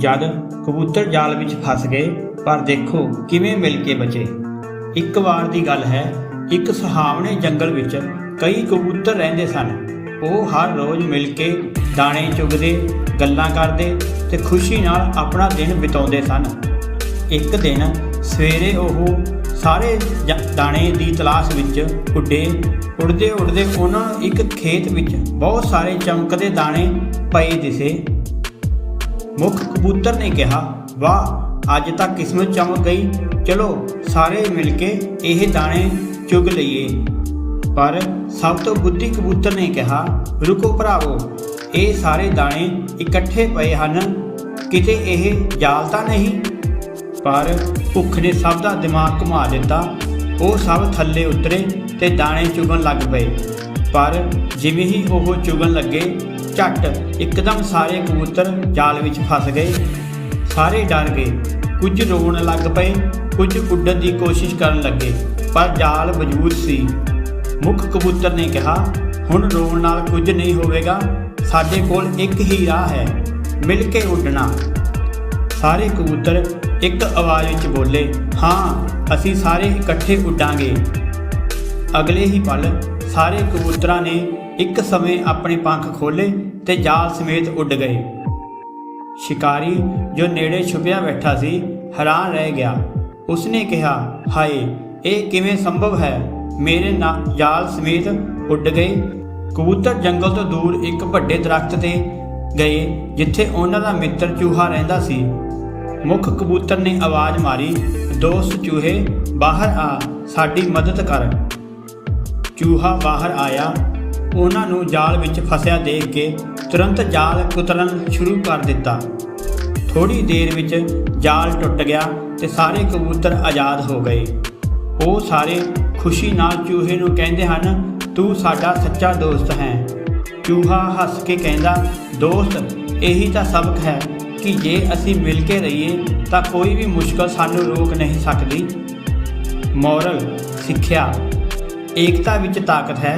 ਜਦ ਕਬੂਤਰ ਜਾਲ ਵਿੱਚ ਫਸ ਗਏ, ਪਰ ਦੇਖੋ ਕਿਵੇਂ ਮਿਲ ਕੇ ਬਚੇ। ਇੱਕ ਵਾਰ ਦੀ ਗੱਲ ਹੈ, ਇੱਕ ਸੁਹਾਵਣੇ ਜੰਗਲ ਵਿੱਚ ਕਈ ਕਬੂਤਰ ਰਹਿੰਦੇ ਸਨ। ਉਹ ਹਰ ਰੋਜ਼ ਮਿਲ ਕੇ ਦਾਣੇ ਚੁਗਦੇ, ਗੱਲਾਂ ਕਰਦੇ ਤੇ ਖੁਸ਼ੀ ਨਾਲ ਆਪਣਾ ਦਿਨ ਬਿਤਾਉਂਦੇ ਸਨ। ਇੱਕ ਦਿਨ ਸਵੇਰੇ ਉਹ ਸਾਰੇ ਦਾਣੇ ਦੀ ਤਲਾਸ਼ ਵਿੱਚ ਉੱਡੇ ਉੱਡਦੇ ਉੱਡਦੇ ਉਹਨਾਂ ਨੂੰ ਇੱਕ ਖੇਤ ਵਿੱਚ ਬਹੁਤ ਸਾਰੇ ਚਮਕਦੇ ਦਾਣੇ ਪਏ ਦਿਸੇ। ਮੁੱਖ ਕਬੂਤਰ ਨੇ ਕਿਹਾ, ਵਾਹ, ਅੱਜ ਤਾਂ ਕਿਸਮਤ ਚਮਕ ਗਈ। ਚਲੋ, ਸਾਰੇ ਮਿਲ ਕੇ ਇਹ ਦਾਣੇ ਚੁਗ ਲਈਏ। ਪਰ ਸਭ ਤੋਂ ਬੁੱਧੀ ਕਬੂਤਰ ਨੇ ਕਿਹਾ, ਰੁਕੋ ਭਰਾਵੋ, ਇਹ ਸਾਰੇ ਦਾਣੇ ਇਕੱਠੇ ਪਏ ਹਨ। ਕਿਤੇ ਇਹ ਜਾਲ ਤਾਂ ਨਹੀਂ? ਪਰ ਭੁੱਖ ਨੇ ਸਭ ਦਾ ਦਿਮਾਗ ਘੁਮਾ ਦਿੱਤਾ। ਉਹ ਸਭ ਥੱਲੇ ਉਤਰੇ ਤੇ ਦਾਣੇ ਚੁਗਣ ਲੱਗ ਪਏ। ਪਰ ਜਿਵੇਂ ਹੀ ਉਹ ਚੁਗਣ ਲੱਗੇ ਝੱਟ ਇੱਕਦਮ ਸਾਰੇ ਕਬੂਤਰ ਜਾਲ ਵਿੱਚ ਫਸ ਗਏ। ਸਾਰੇ ਡਰ ਗਏ। ਕੁਝ ਰੋਣ ਲੱਗ ਪਏ, ਕੁਝ ਉੱਡਣ ਦੀ ਕੋਸ਼ਿਸ਼ ਕਰਨ ਲੱਗੇ, ਪਰ ਜਾਲ ਮਜ਼ਬੂਤ ਸੀ। ਮੁੱਖ ਕਬੂਤਰ ਨੇ ਕਿਹਾ, ਹੁਣ ਰੋਣ ਨਾਲ ਕੁਝ ਨਹੀਂ ਹੋਵੇਗਾ। ਸਾਡੇ ਕੋਲ ਇੱਕ ਹੀ ਰਾਹ ਹੈ, ਮਿਲ ਕੇ ਉੱਡਣਾ। ਸਾਰੇ ਕਬੂਤਰ ਇੱਕ ਆਵਾਜ਼ ਵਿੱਚ ਬੋਲੇ, ਹਾਂ, ਅਸੀਂ ਸਾਰੇ ਇਕੱਠੇ ਉੱਡਾਂਗੇ। ਅਗਲੇ ਹੀ ਪਲ ਸਾਰੇ ਕਬੂਤਰਾਂ ਨੇ ਇੱਕ ਸਮੇਂ ਆਪਣੇ ਪੰਖ ਖੋਲੇ ਤੇ ਜਾਲ ਸਮੇਤ ਉੱਡ ਗਏ। ਸ਼ਿਕਾਰੀ ਜੋ ਨੇੜੇ ਛੁਪਿਆ ਬੈਠਾ ਸੀ, ਹੈਰਾਨ ਰਹਿ ਗਿਆ। ਉਸਨੇ ਕਿਹਾ, ਹਾਏ, ਇਹ ਕਿਵੇਂ ਸੰਭਵ ਹੈ? ਮੇਰੇ ਨਾਲ ਜਾਲ ਸਮੇਤ ਉੱਡ ਗਏ। ਕਬੂਤਰ ਜੰਗਲ ਤੋਂ ਦੂਰ ਇੱਕ ਵੱਡੇ ਦਰਖਤ ਤੇ ਗਏ, ਜਿੱਥੇ ਉਹਨਾਂ ਦਾ ਮਿੱਤਰ ਚੂਹਾ ਰਹਿੰਦਾ ਸੀ। ਮੁੱਖ ਕਬੂਤਰ ਨੇ ਆਵਾਜ਼ ਮਾਰੀ, ਦੋਸਤ ਚੂਹੇ, ਬਾਹਰ ਆ, ਸਾਡੀ ਮਦਦ ਕਰ। ਚੂਹਾ ਬਾਹਰ ਆਇਆ। ਉਹਨਾਂ ਨੂੰ ਜਾਲ ਵਿੱਚ ਫਸਿਆ ਦੇਖ ਕੇ ਤੁਰੰਤ ਜਾਲ ਕੁਤਰਨ ਸ਼ੁਰੂ ਕਰ ਦਿੱਤਾ। ਥੋੜੀ ਦੇਰ ਵਿੱਚ ਜਾਲ ਟੁੱਟ ਗਿਆ ਤੇ ਸਾਰੇ ਕਬੂਤਰ ਆਜ਼ਾਦ ਹੋ ਗਏ। ਉਹ ਸਾਰੇ ਖੁਸ਼ੀ ਨਾਲ ਚੂਹੇ ਨੂੰ ਕਹਿੰਦੇ ਹਨ, ਤੂੰ ਸਾਡਾ ਸੱਚਾ ਦੋਸਤ ਹੈ। ਚੂਹਾ ਹੱਸ ਕੇ ਕਹਿੰਦਾ, ਦੋਸਤ, ਇਹੀ ਤਾਂ ਸਬਕ ਹੈ ਕਿ ਜੇ ਅਸੀਂ ਮਿਲ ਕੇ ਰਹੀਏ ਤਾਂ ਕੋਈ ਵੀ ਮੁਸ਼ਕਲ ਸਾਨੂੰ ਰੋਕ ਨਹੀਂ ਸਕਦੀ। ਮੋਰਲ ਸਿੱਖਿਆ ਏਕਤਾ ਵਿੱਚ ਤਾਕਤ ਹੈ।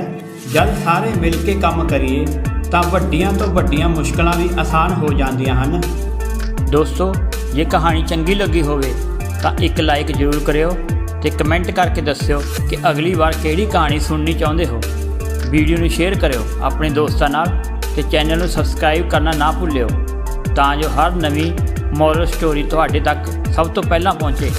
ਜਦ ਸਾਰੇ ਮਿਲ ਕੇ ਕੰਮ ਕਰੀਏ, ਤਾਂ ਵੱਡੀਆਂ ਤੋਂ ਵੱਡੀਆਂ ਮੁਸ਼ਕਲਾਂ ਵੀ ਆਸਾਨ ਹੋ ਜਾਂਦੀਆਂ ਹਨ। ਦੋਸਤੋ, ਜੇ ਕਹਾਣੀ ਚੰਗੀ ਲੱਗੀ ਹੋਵੇ, ਤਾਂ ਇੱਕ ਲਾਈਕ ਜ਼ਰੂਰ ਕਰਿਓ ਤੇ ਕਮੈਂਟ ਕਰਕੇ ਦੱਸਿਓ ਕਿ ਅਗਲੀ ਵਾਰ ਕਿਹੜੀ ਕਹਾਣੀ ਸੁਣਨੀ ਚਾਹੁੰਦੇ ਹੋ। ਵੀਡੀਓ ਨੂੰ ਸ਼ੇਅਰ ਕਰਿਓ ਆਪਣੇ ਦੋਸਤਾਂ ਨਾਲ ਤੇ ਚੈਨਲ ਨੂੰ ਸਬਸਕ੍ਰਾਈਬ ਕਰਨਾ ਨਾ ਭੁੱਲਿਓ, ਤਾਂ ਜੋ ਹਰ ਨਵੀਂ ਮੋਰਲ ਸਟੋਰੀ ਤੁਹਾਡੇ ਤੱਕ ਸਭ ਤੋਂ ਪਹਿਲਾਂ ਪਹੁੰਚੇ।